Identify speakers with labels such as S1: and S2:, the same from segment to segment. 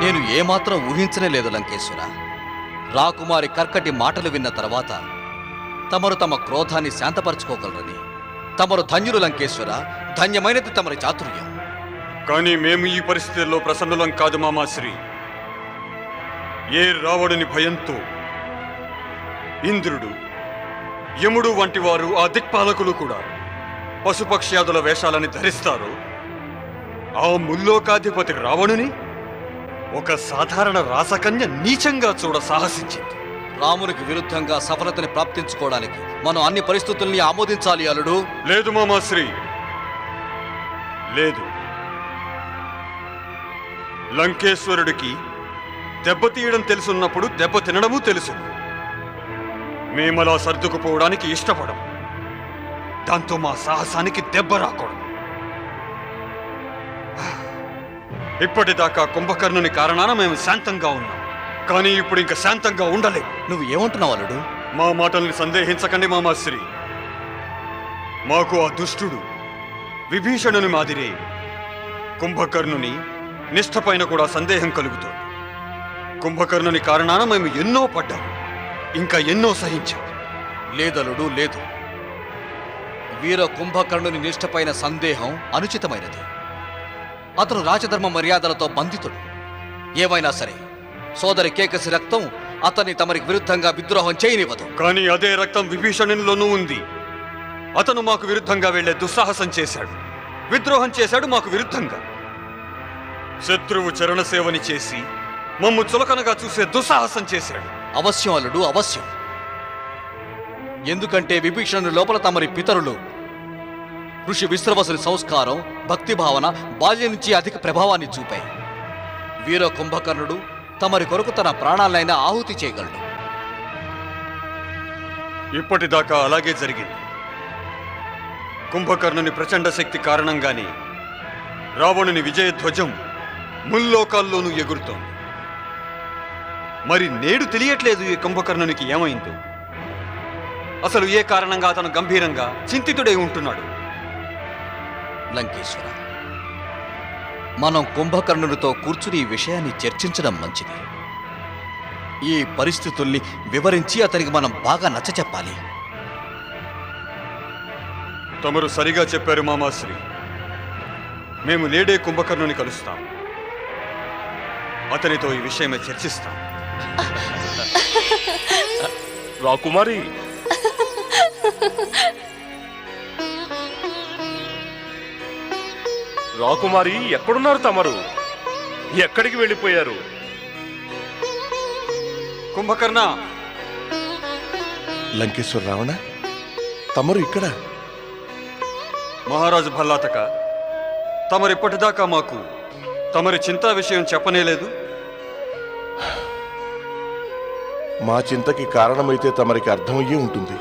S1: నేను ఏమాత్రం ఊహించనే లేదు లంకేశ్వర. రాకుమారి కర్కటి మాటలు విన్న తర్వాత తమరు తమ క్రోధాన్ని శాంతపరచుకోగలరని. తమరు ధన్యులు లంకేశ్వర. ధన్యమైనది తమరి చాతుర్యం.
S2: కానీ మేము ఈ పరిస్థితుల్లో ప్రసన్నులం కాదు మామాశ్రీ. ఏ రావణుని భయంతో ఇంద్రుడు యముడు వంటి వారు ఆ దిక్పాలకులు కూడా పశుపక్ష్యాదుల వేషాలని ధరిస్తారు ఆ ముల్లోకాధిపతి రావణుని ఒక సాధారణ రాసకన్య నీచంగా చూడ సాహసించింది.
S1: రామునికి విరుద్ధంగా సఫలతని ప్రాప్తించుకోవడానికి మనం అన్ని పరిస్థితుల్ని ఆమోదించాలి అల్లుడు.
S2: లేదు మామాశ్రీ. లేదు. లంకేశ్వరుడికి దెబ్బతీయడం తెలుసున్నప్పుడు దెబ్బ తినడము తెలుసు. మేమలా సర్దుకుపోవడానికి ఇష్టపడం దాంతో మా సాహసానికి దెబ్బ రాకూడదు. ఇప్పటిదాకా కుంభకర్ణుని కారణాన మేము శాంతంగా ఉన్నాం. కానీ ఇప్పుడు ఇంకా శాంతంగా ఉండలేం.
S1: నువ్వు ఏమంటున్నావు అల్లుడు?
S2: మా మాటల్ని సందేహించకండి మామాశ్రీ. మాకు ఆ దుష్టుడు విభీషణుని మాదిరే కుంభకర్ణుని నిష్ఠపైన కూడా సందేహం కలుగుతోంది. కుంభకర్ణుని కారణాన మేము ఎన్నో పడ్డాం ఇంకా ఎన్నో సహించాం.
S1: లేదలుడు లేదు. వీర కుంభకర్ణుని నిష్ఠపైన సందేహం అనుచితమైనది. అతను రాజధర్మ మర్యాదలతో బంధితుడు. ఏమైనా సరే సోదరి కేకసి రక్తం అతన్ని తమరికి విరుద్ధంగా విద్రోహం చేయనివ్వదు.
S2: కానీ అదే రక్తం విభీషణునిలోనూ ఉంది. అతను మాకు విరుద్ధంగా వెళ్ళే దుస్సాహసం చేశాడు. విద్రోహం చేశాడు మాకు విరుద్ధంగా. శత్రువు చరణ సేవని చేసి మమ్ము చులకనగా చూసే దుస్సాహసం చేశాడు.
S1: అవశ్యం అల్లుడు అవశ్యం. ఎందుకంటే విభీషణుని లోపల తమరి పితరులు ఋషి విశ్రవసుని సంస్కారం భక్తి భావన బాల్యం నుంచి అధిక ప్రభావాన్ని చూపాయి. వీర కుంభకర్ణుడు తమరి కొరకు తన ప్రాణాలైనా ఆహుతి చేయగలడు.
S2: ఇప్పటిదాకా అలాగే జరిగింది. కుంభకర్ణుని ప్రచండ శక్తి కారణంగానే రావణుని విజయధ్వజం ముల్లోకాల్లోనూ ఎగురుతోంది. మరి నేడు తెలియట్లేదు ఈ కుంభకర్ణునికి ఏమైందో. అసలు ఏ కారణంగా అతను గంభీరంగా చింతితుడై ఉంటున్నాడు?
S1: లంకేశ్వర. మనం కుంభకర్ణునితో కూర్చుని ఈ విషయాన్ని చర్చించడం మంచిది. ఈ పరిస్థితుల్ని వివరించి అతనికి మనం బాగా నచ్చచెప్పాలి
S2: తమరు సరిగా చెప్పారు మామాశ్రీ. మేము నేడే కుంభకర్ణుని కలుస్తాం. అతనితో ఈ విషయమే చర్చిస్తాం.
S3: రాకుమారి. రాకుమారి ఎక్కడున్నారు తమరు? ఎక్కడికి వెళ్ళిపోయారు?
S2: కుంభకర్ణ.
S4: లంకేశ్వర రావణ తమరు ఇక్కడ?
S2: మహారాజు భల్లాతక తమరిప్పటిదాకా మాకు తమరి చింతా విషయం చెప్పనేలేదు
S4: మా చింతకి కారణమైతే తమరికి అర్థమయ్యే ఉంటుంది.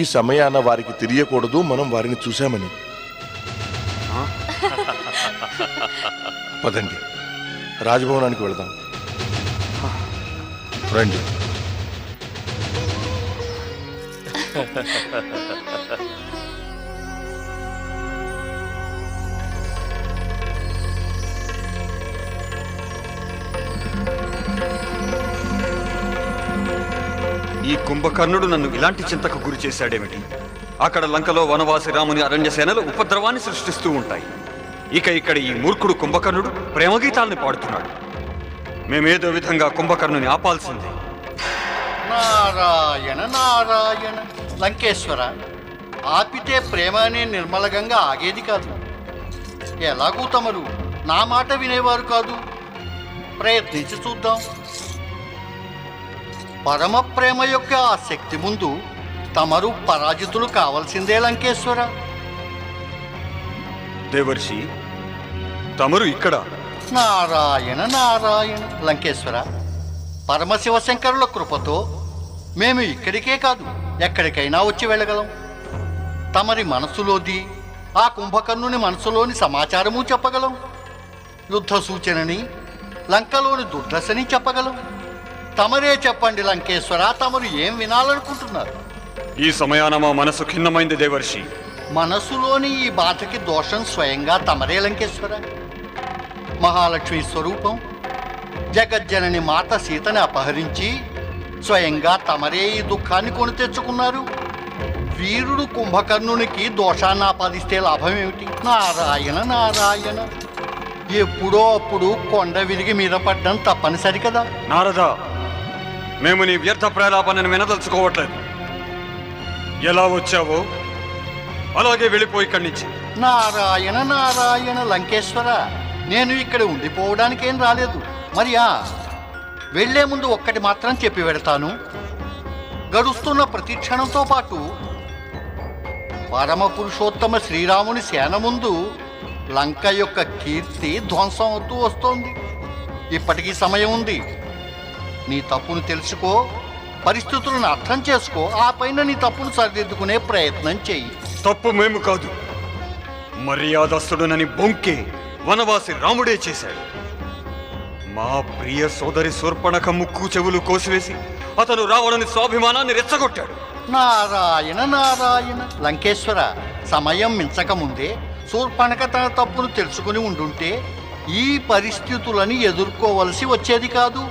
S4: ఈ సమయాన వారికి తెలియకూడదు మనం వారిని చూశామని. పదండి. రాజభవనానికి వెళదాం. రండి.
S2: ఈ కుంభకర్ణుడు నన్ను ఇలాంటి చింతకు గురి చేశాడేమిటి? అక్కడ లంకలో వనవాసి రాముని అరణ్య సేనలు ఉపద్రవాన్ని సృష్టిస్తూ ఉంటాయి. ఇక ఇక్కడ ఈ మూర్ఖుడు కుంభకర్ణుడు ప్రేమగీతాల్ని పాడుతున్నాడు. మేమేదో విధంగా కుంభకర్ణుని ఆపాల్సిందే.
S5: నారాయణ నారాయణ లంకేశ్వర ఆపితే ప్రేమ అనే నిర్మలగంగా ఆగేది కాదు. ఎలాగూ తమరు నా మాట వినేవారు కాదు. ప్రయత్నించి చూద్దాం. పరమ ప్రేమ యొక్క ఆ శక్తి ముందు తమరు పరాజితులు కావాల్సిందే లంకేశ్వర.
S2: దేవర్షి తమరు ఇక్కడ.
S5: నారాయణ నారాయణ. లంకేశ్వర పరమశివశంకరుల కృపతో మేము ఇక్కడికే కాదు ఎక్కడికైనా వచ్చి వెళ్ళగలం. తమరి మనసులోది ఆ కుంభకర్ణుని మనసులోని సమాచారము చెప్పగలం. యుద్ధ సూచనని లంకలోని దుర్దశని చెప్పగలం. తమరే చెప్పండి లంకేశ్వర తమరు ఏం వినాలనుకుంటున్నారు?
S2: ఈ సమయాన మా మనసు ఖిన్నమైంది దేవర్షి.
S5: మనసులోని ఈ బాధకి దోషం స్వయంగా తమరే లంకేశ్వర. మహాలక్ష్మి స్వరూపం జగజ్జనని మాత సీతని అపహరించి స్వయంగా తమరే ఈ దుఃఖాన్ని కొని తెచ్చుకున్నారు. వీరుడు కుంభకర్ణునికి దోషాన్ని ఆపాదిస్తే లాభం ఏమిటి? నారాయణ నారాయణ. ఎప్పుడో అప్పుడు కొండ విరిగి మీద పడ్డం తప్పనిసరి కదా.
S2: నారదా మేము నీ వ్యర్థ ప్రలాపనను వినదలుచుకోవట్లేదు. ఎలా వచ్చావో అలాగే వెళ్ళిపోయి ఇక్కడి నుంచి.
S5: నారాయణ నారాయణ లంకేశ్వర నేను ఇక్కడ ఉండిపోవడానికి ఏం రాలేదు మరియా వెళ్ళే ముందు ఒక్కటి మాత్రం చెప్పి వెడతాను గడుస్తున్న ప్రతి క్షణంతో పాటు పరమ పురుషోత్తమ శ్రీరాముని సేన ముందు లంక యొక్క కీర్తి ధ్వంసం అవుతూ వస్తోంది. ఇప్పటికీ సమయం ఉంది. నీ తప్పును తెలుసుకో పరిస్థితులను అర్థం చేసుకో ఆ పైన నీ తప్పును సరిదిద్దుకునే ప్రయత్నం చెయ్యి.
S2: తప్పు మేము కాదు. మర్యాదస్తుడునని బొంకే వనవాసి రాముడే చేశాడు. మా ప్రియ సోదరి శూర్పణక ముక్కు చెవులు కోసివేసి అతను రావణుని స్వాభిమానాన్ని రెచ్చగొట్టాడు.
S5: నారాయణ నారాయణ. లంకేశ్వర సమయం మించకముందే శూర్పణక తన తప్పును తెలుసుకుని ఉండుంటే ఈ పరిస్థితులని ఎదుర్కోవలసి వచ్చేది కాదు.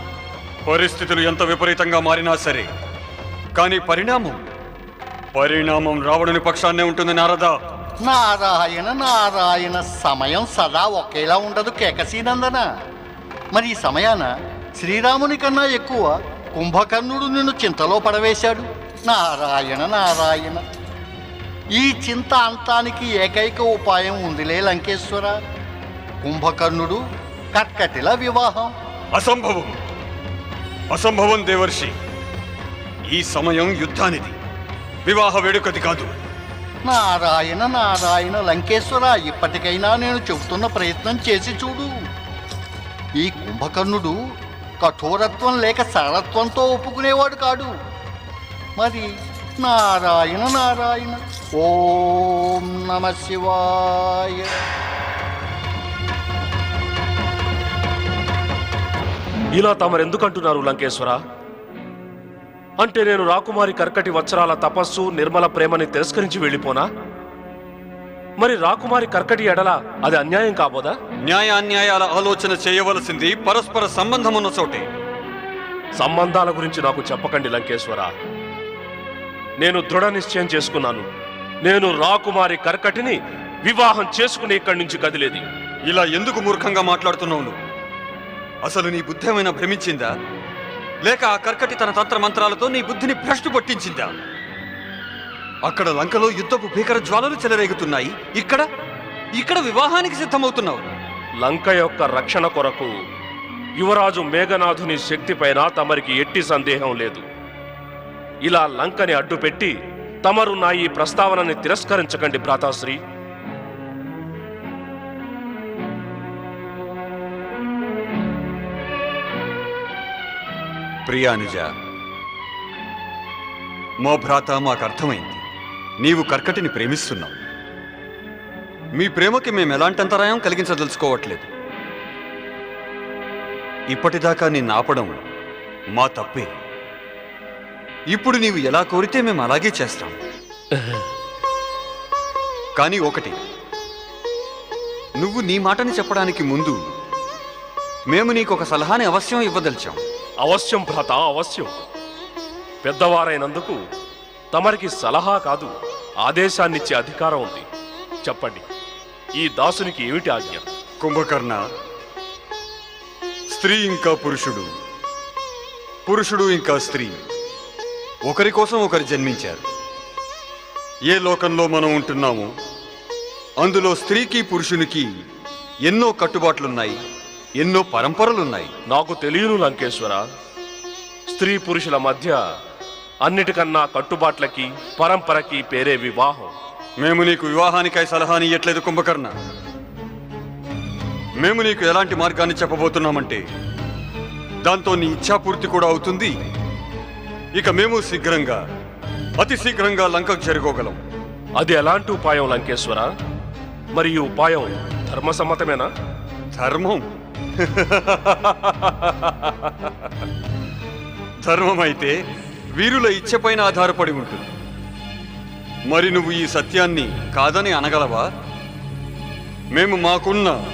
S2: పరిస్థితులు ఎంత విపరీతంగా మారినా సరే కానీ పరిణామం పరిణామం రావణుని పక్షాన్నే ఉంటుంది నారదా.
S5: నారాయణ నారాయణ సమయం సదా ఒకేలా ఉండదు కేకసీనందన. మరి ఈ సమయాన శ్రీరాముని కన్నా ఎక్కువ కుంభకర్ణుడు నిన్ను చింతలో పడవేశాడు. నారాయణ నారాయణ. ఈ చింత అంతానికి ఏకైక ఉపాయం ఉందిలే లంకేశ్వర. కుంభకర్ణుడు కట్కటిల వివాహం.
S2: అసంభవం. అసంభవం దేవర్షి. ఈ సమయం యుద్ధానిది. వివాహ వేడుకది కాదు.
S5: నారాయణ నారాయణ లంకేశ్వర ఇప్పటికైనా నేను చెబుతున్న ప్రయత్నం చేసి చూడు. ఈ కుంభకర్ణుడు కఠోరత్వం లేక సరళత్వంతో ఒప్పుకునేవాడు కాడు. మరి నారాయణ నారాయణ ఓం నమ శివాయ.
S3: ఇలా తమరెందుకంటున్నారు లంకేశ్వర? అంటే నేను రాకుమారి కర్కటి వత్సరాల తపస్సు నిర్మల ప్రేమని తిరస్కరించి వెళ్ళిపోనా? మరి రాకుమారి కర్కటి ఎడల అది అన్యాయం కాబోదా?
S2: న్యాయ అన్యాయాల ఆలోచన చేయవలసింది పరస్పర సంబంధమున్న చోటే.
S3: సంబంధాల గురించి నాకు చెప్పకండి లంకేశ్వర. నేను దృఢ నిశ్చయం చేసుకున్నాను. నేను రాకుమారి కర్కటిని వివాహం చేసుకుని ఇక్కడి నుంచి కదిలేది.
S2: ఇలా ఎందుకు మూర్ఖంగా మాట్లాడుతున్నావు నువ్వు? అసలు నీ బుద్ధి ఏమైనా భ్రమించిందా? లేక ఆ కర్కటి తన తంత్ర మంత్రాలతో నీ బుద్ధిని భ్రష్టు పట్టించిందా అక్కడ లంకలో యుద్ధపు భీకర జ్వాలలు చెలరేగుతున్నాయి. ఇక్కడ? ఇక్కడ వివాహానికి సిద్ధమవుతున్నావు.
S3: లంక యొక్క రక్షణ కొరకు యువరాజు మేఘనాథుని శక్తిపైన తమరికి ఎట్టి సందేహం లేదు. ఇలా లంకని అడ్డుపెట్టి తమరు నా ఈ ప్రస్తావనని తిరస్కరించకండి భ్రాతాశ్రీ.
S2: ప్రియానుజ. మా భ్రాత మాకు అర్థమైంది. నీవు కర్కటిని ప్రేమిస్తున్నావు. మీ ప్రేమకి మేము ఎలాంటి అంతరాయం కలిగించదలుచుకోవట్లేదు. ఇప్పటిదాకా నిన్ను ఆపడం మా తప్పే. ఇప్పుడు నీవు ఎలా కోరితే మేము అలాగే చేస్తాం. కానీ ఒకటి నువ్వు నీ మాటని చెప్పడానికి ముందు మేము నీకు ఒక సలహాని అవశ్యం ఇవ్వదలిచాం.
S3: అవశ్యం భ్రాత అవశ్యం. పెద్దవారైనందుకు తమరికి సలహా కాదు ఆదేశాన్నిచ్చే అధికారం ఉంది. చెప్పండి ఈ దాసునికి ఏమిటి ఆజ్ఞ?
S2: కుంభకర్ణ స్త్రీ ఇంకా పురుషుడు. పురుషుడు ఇంకా స్త్రీ. ఒకరి కోసం ఒకరు జన్మించారు. ఏ లోకంలో మనం ఉంటున్నామో అందులో స్త్రీకి పురుషునికి ఎన్నో కట్టుబాట్లున్నాయి. ఎన్నో పరంపరలున్నాయి.
S3: నాకు తెలియను లంకేశ్వర. స్త్రీ పురుషుల మధ్య అన్నిటికన్నా కట్టుబాట్లకి పరంపరకి పేరే వివాహం.
S2: మేము నీకు వివాహానికై సలహాని ఇయ్యట్లేదు కుంభకర్ణ. మేము నీకు ఎలాంటి మార్గాన్ని చెప్పబోతున్నామంటే దాంతో నీ ఇచ్ఛాపూర్తి కూడా అవుతుంది. ఇక మేము శీఘ్రంగా అతి శీఘ్రంగా లంకకు చేరుకోగలం.
S3: అది ఎలాంటి ఉపాయం లంకేశ్వర? మరి ఈ ఉపాయం ధర్మసమ్మతమేనా
S2: ధర్మం? ధర్మం అయితే వీరుల ఇచ్చపైన ఆధారపడి ఉంటుంది. మరి నువ్వు ఈ సత్యాన్ని కాదని అనగలవా? మేము మాకున్న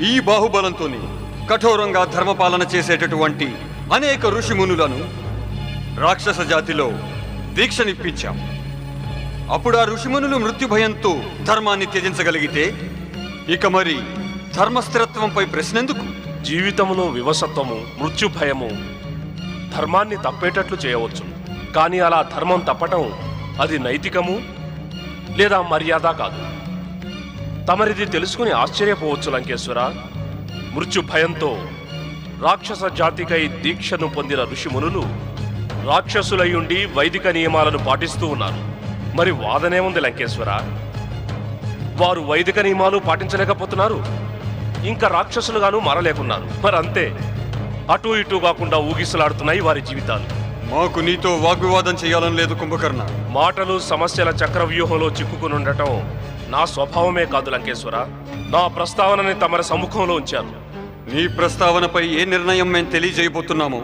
S2: ఈ బాహుబలంతోని కఠోరంగా ధర్మపాలన చేసేటటువంటి అనేక ఋషిమునులను రాక్షస జాతిలో దీక్షనిప్పించాం. అప్పుడు ఆ ఋషిమునులు మృత్యుభయంతో ధర్మాన్ని త్యజించగలిగితే ఇక మరి ధర్మస్థిరత్వంపై ప్రశ్నెందుకు?
S3: జీవితంలో వివసత్వము మృత్యు భయము ధర్మాన్ని తప్పేటట్లు చేయవచ్చు. కానీ అలా ధర్మం తప్పటం అది నైతికము లేదా మర్యాద కాదు. తమరిది తెలుసుకుని ఆశ్చర్యపోవచ్చు లంకేశ్వర. మృత్యు భయంతో రాక్షస జాతికై దీక్షను పొందిన ఋషిమునులు రాక్షసులయ్యుండి వైదిక నియమాలను పాటిస్తూ ఉన్నారు. మరి వాదనే ఉంది లంకేశ్వర? వారు వైదిక నియమాలు పాటించలేకపోతున్నారు. ఇంకా రాక్షసులుగాను మారలేకున్నారు. మరి అంతే. అటు ఇటు కాకుండా ఊగిసలాడుతున్నాయి వారి జీవితాలు.
S2: మాకు నీతో వాగ్వివాదం చేయాలని లేదు కుంభకర్ణ.
S3: మాటలు సమస్యల చక్రవ్యూహంలో చిక్కుకుని ఉండటం నా స్వభావమే కాదు లంకేశ్వర. నా ప్రస్తావనని తమరి సముఖంలో ఉంచాను.
S2: నీ ప్రస్తావనపై ఏ నిర్ణయం మేము తెలియజేయబోతున్నామో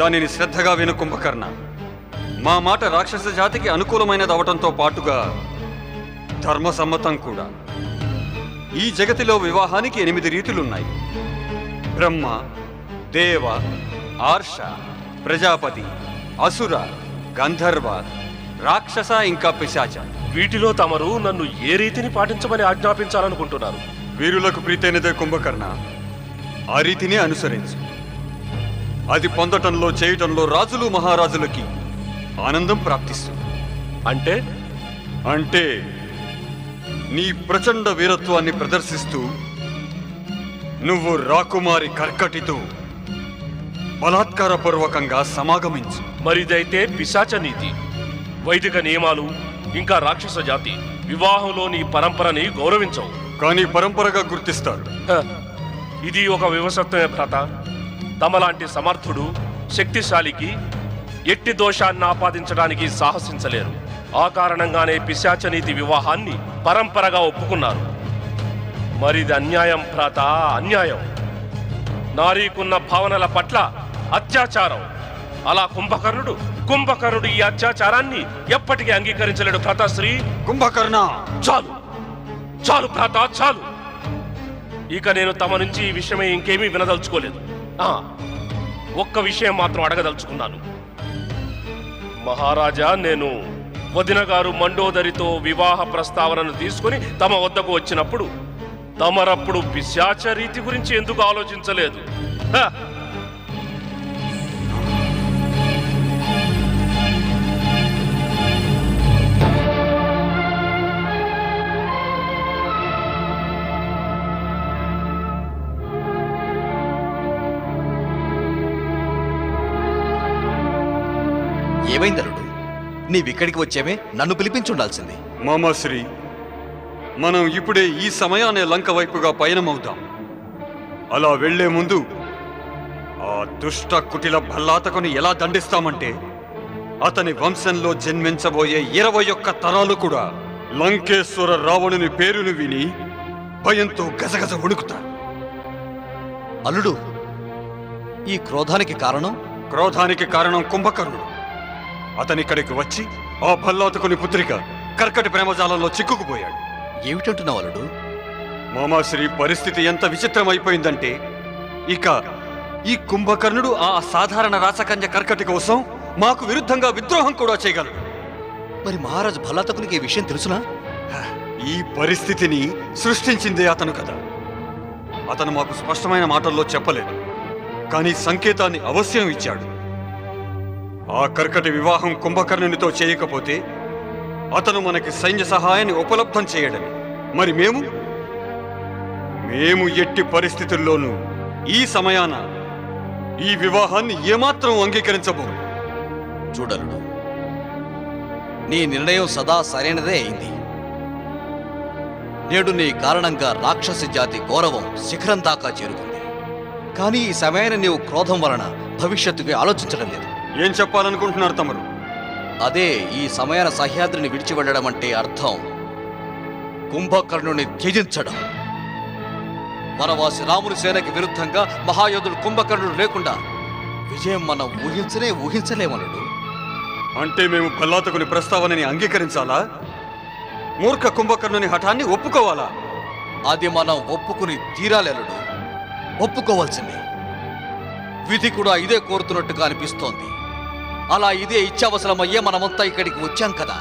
S2: దానిని శ్రద్ధగా విను కుంభకర్ణ. మా మాట రాక్షస జాతికి అనుకూలమైనది అవటంతో పాటుగా ధర్మసమ్మతం కూడా. ఈ జగతిలో వివాహానికి ఎనిమిది రీతులున్నాయి. బ్రహ్మ దేవ ఆర్ష ప్రజాపతి అసుర గంధర్వ రాక్షస ఇంకా పిశాచ.
S3: వీటిలో తమరు నన్ను ఏ రీతిని పాటించమని ఆజ్ఞాపించాలనుకుంటున్నారు?
S2: వీరులకు ప్రీతైనదే కుంభకర్ణ. ఆ రీతినే అనుసరించు. అది పొందటంలో చేయటంలో రాజులు మహారాజులకి ఆనందం ప్రాప్తిస్తుంది.
S3: అంటే?
S2: అంటే నీ ప్రచండ వీరత్వాన్ని ప్రదర్శిస్తూ నువ్వు రాకుమారి కర్కటితో బలాత్కారపూర్వకంగా సమాగమించు.
S3: మరిదైతే పిశాచ నీతి వైదిక నియమాలు ఇంకా రాక్షస జాతి వివాహంలోని పరంపరని గౌరవించవు.
S2: కానీ పరంపరగా గుర్తిస్తారు.
S3: ఇది ఒక వివసత్వమే భ్రత. తమలాంటి సమర్థుడు శక్తిశాలికి ఎట్టి దోషాన్ని ఆపాదించడానికి సాహసించలేరు. ఆ కారణంగానే పిశాచనీతి వివాహాన్ని పరంపరగా ఒప్పుకున్నారు. మరిది అన్యాయం భ్రాత అన్యాయం. నారీకున్న భావనల పట్ల అత్యాచారం. అలా కుంభకర్ణుడు కుంభకర్ణుడు ఈ అత్యాచారాన్ని ఎప్పటికీ అంగీకరించలేడు భ్రతశ్రీ
S2: కుంభకర్ణ!
S3: చాలు! చాలు భ్రాత చాలు! ఇక నేను తమ నుంచి ఈ విషయమై ఇంకేమీ వినదలుచుకోలేదు. ఒక్క విషయం మాత్రం అడగదలుచుకున్నాను. మహారాజా నేను వదిన గారు మండోదరితో వివాహ ప్రస్తావనను తీసుకుని తమ వద్దకు వచ్చినప్పుడు తమరప్పుడు పిశాచ రీతి గురించి ఎందుకు ఆలోచించలేదు?
S1: ఏమైందరు? నీవిక్కడికి వచ్చేవే? నన్ను పిలిపించుండాల్సింది.
S2: మామాశ్రీ మనం ఇప్పుడే ఈ సమయాన్ని లంక వైపుగా పయనమవుదాం. అలా వెళ్ళే ముందు ఆ దుష్ట కుటిల భల్లాతకుని ఎలా దండిస్తామంటే అతని వంశంలో జన్మించబోయే ఇరవై ఒక్క తరాలు కూడా లంకేశ్వర రావణుని పేరును విని భయంతో గజగజ వణుకుతారు.
S1: అల్లుడు ఈ క్రోధానికి కారణం?
S2: క్రోధానికి కారణం కుంభకర్ణుడు. అతనిక్కడికి వచ్చి ఆ భల్లాతకుని పుత్రిక కర్కటి ప్రేమజాలంలో చిక్కుకుపోయాడు.
S1: ఏమిటంటున్నావు అల్లుడు?
S2: మామాశ్రీ పరిస్థితి ఎంత విచిత్రమైపోయిందంటే ఇక ఈ కుంభకర్ణుడు ఆ సాధారణ రాసకంజ కర్కటి కోసం మాకు విరుద్ధంగా విద్రోహం కూడా చేయగలడు.
S1: మరి మహారాజు భల్లాతకునికి ఈ విషయం తెలుసునా?
S2: ఈ పరిస్థితిని సృష్టించిందే అతను కదా. అతను మాకు స్పష్టమైన మాటల్లో చెప్పలేదు కానీ సంకేతాన్ని అవశ్యం ఇచ్చాడు. ఆ కర్కటి వివాహం కుంభకర్ణునితో చేయకపోతే అతను మనకి సైన్య సహాయాన్ని ఉపలబ్ధం చేయడని మరి మేము? మేము ఎట్టి పరిస్థితుల్లోనూ ఈ సమయాన ఈ వివాహాన్ని ఏమాత్రం అంగీకరించబోము.
S1: చూడలుడు నీ నిర్ణయం సదా సరైనదే అయింది. నేడు నీ కారణంగా రాక్షసి జాతి గౌరవం శిఖరం దాకా చేరుకుంది. కానీ ఈ సమయాన్ని నీవు క్రోధం వలన భవిష్యత్తుకి ఆలోచించడం లేదు.
S2: ఏం చెప్పాలనుకుంటున్నారు తమరు?
S1: అదే ఈ సమయాన సహ్యాద్రిని విడిచి వెళ్ళడం అంటే అర్థం. కుంభకర్ణుని త్యజించడం. వనవాసి రాముని సేనకి విరుద్ధంగా మహాయోధుడు కుంభకర్ణుడు లేకుండా విజయం మనం ఊహించనే ఊహించలేమనుడు
S2: అంటే మేము భల్లాతకుని ప్రస్తావనని అంగీకరించాలా? మూర్ఖ కుంభకర్ణుని హఠాన్ని ఒప్పుకోవాలా?
S1: అది మనం ఒప్పుకుని తీరాలెలుడు ఒప్పుకోవాల్సిందే. విధి కూడా ఇదే కోరుతున్నట్టుగా అనిపిస్తోంది. అలా ఇదే ఇచ్చావసరమయ్యే మనమంతా ఇక్కడికి వచ్చాం కదా.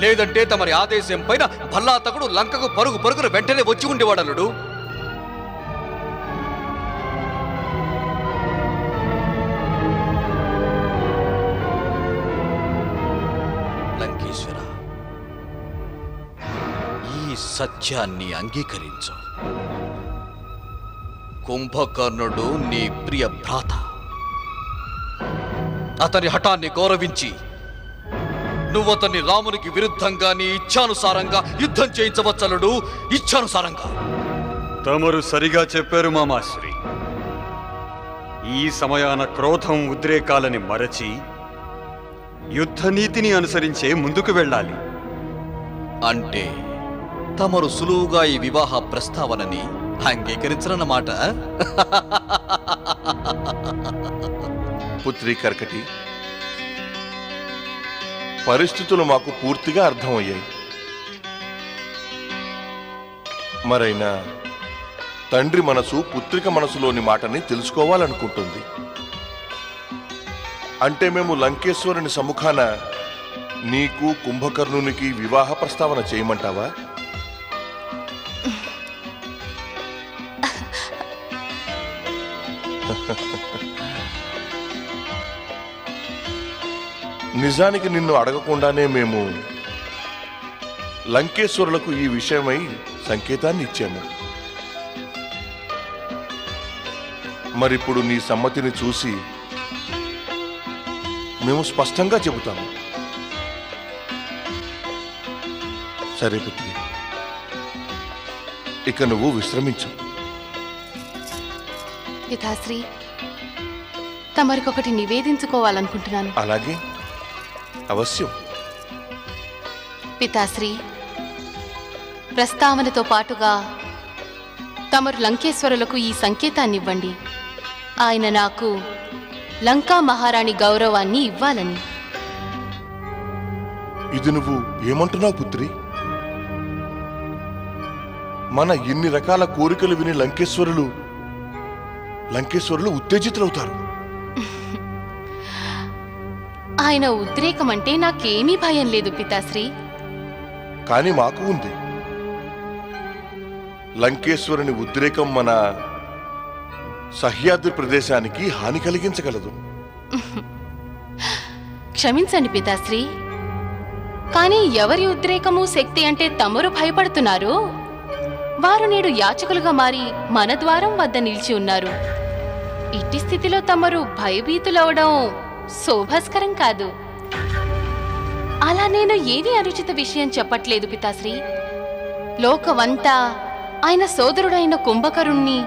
S1: లేదంటే తమరి ఆదేశం పైన భల్లాతకుడు లంకకు పరుగు పరుగున వెంటనే వచ్చి ఉండేవాడలుడు లంకేశ్వర ఈ సత్యాన్ని అంగీకరించు. కుంభకర్ణుడు నీ ప్రియ భ్రాత. అతని హఠాన్ని గౌరవించి నువ్వు అతన్ని రామునికి విరుద్ధంగా నీ ఇచ్ఛానుసారంగా యుద్ధం చేయించవచ్చలుడు ఇచ్ఛానుసారంగా.
S2: తమరు సరిగా చెప్పారు మామాశ్రీ. ఈ సమయాన క్రోధం ఉద్రేకాలని మరచి యుద్ధ నీతిని అనుసరించే ముందుకు వెళ్ళాలి.
S1: అంటే తమరు సులువుగా ఈ వివాహ ప్రస్తావనని అంగీకరించరన్నమాట.
S4: పుత్రి కర్కటి పరిస్థితులు మాకు పూర్తిగా అర్థమయ్యాయి. మరైనా తండ్రి మనసు పుత్రిక మనసులోని మాటని తెలుసుకోవాలనుకుంటుంది. అంటే మేము లంకేశ్వరుని సముఖాన నీకు కుంభకర్ణునికి వివాహ ప్రస్తావన చేయమంటావా? నిజానికి నిన్ను అడగకుండానే మేము లంకేశ్వరులకు ఈ విషయమై సంకేతాన్ని ఇచ్చాము. మరిప్పుడు నీ సమ్మతిని చూసి మేము స్పష్టంగా చెబుతాము. సరే పుత్రి ఇక నువ్వు విశ్రమించు.
S3: పితాశ్రీ తమరికొకటి నివేదించుకోవాలనుకుంటున్నాను.
S4: అలాగే. అవశ్యం.
S3: పితాశ్రీ ప్రస్తావనతో పాటుగా తమరు లంకేశ్వరులకు ఈ సంకేతాన్ని ఇవ్వండి ఆయన నాకు లంకా మహారాణి గౌరవాన్ని ఇవ్వాలని.
S4: ఇది నువ్వు ఏమంటున్నావు పుత్రి? మన ఇన్ని రకాల కోరికలు విని లంకేశ్వరులు లంకేశ్వరులు ఉత్తేజితులవుతారు.
S3: ఆయన ఉద్రేకం అంటే నాకేమీ భయం లేదు పితాశ్రీ.
S4: కానీ మాకు ఉంది. లంకేశ్వరుని ఉద్రేకం మన సహ్యాద్రి ప్రదేశానికి హాని కలిగించగలదు.
S3: క్షమించండి పితాశ్రీ. కానీ ఎవరి ఉద్రేకము శక్తి అంటే తమరు భయపడుతున్నారు? వారు నేడు యాచకులుగా మారి మన ద్వారం వద్ద నిలిచి ఉన్నారు. ఇట్టి స్థితిలో తమరు భయభీతులవడం శోభస్కరం కాదు. అలా నేను ఏది అనుచిత విషయం చెప్పట్లేదు పితాశ్రీ. లోకవంతా ఆయన సోదరుడైన కుంభకరుణ్ణి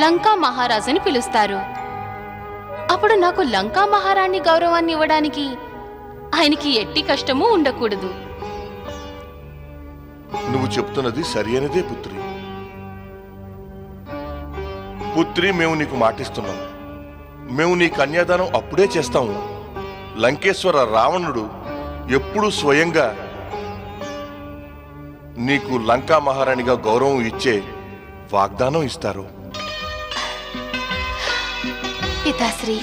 S3: లంకా మహారాజుని పిలుస్తారు. అప్పుడు నాకు లంకా మహారాణి గౌరవాన్ని ఇవ్వడానికి ఆయనకి ఎట్టి కష్టమూ ఉండకూడదు.
S4: నువ్వు చెప్తున్నది సరి పుత్రి. పుత్రి మేము నీకు మాటిస్తున్నాం. మేము నీ కన్యాదానం అప్పుడే చేస్తాము. లంకేశ్వర రావణుడు ఎప్పుడు స్వయంగా నీకు లంకా మహారాణిగా గౌరవం ఇచ్చే వాగ్దానం ఇస్తారు.
S3: పితాశ్రీ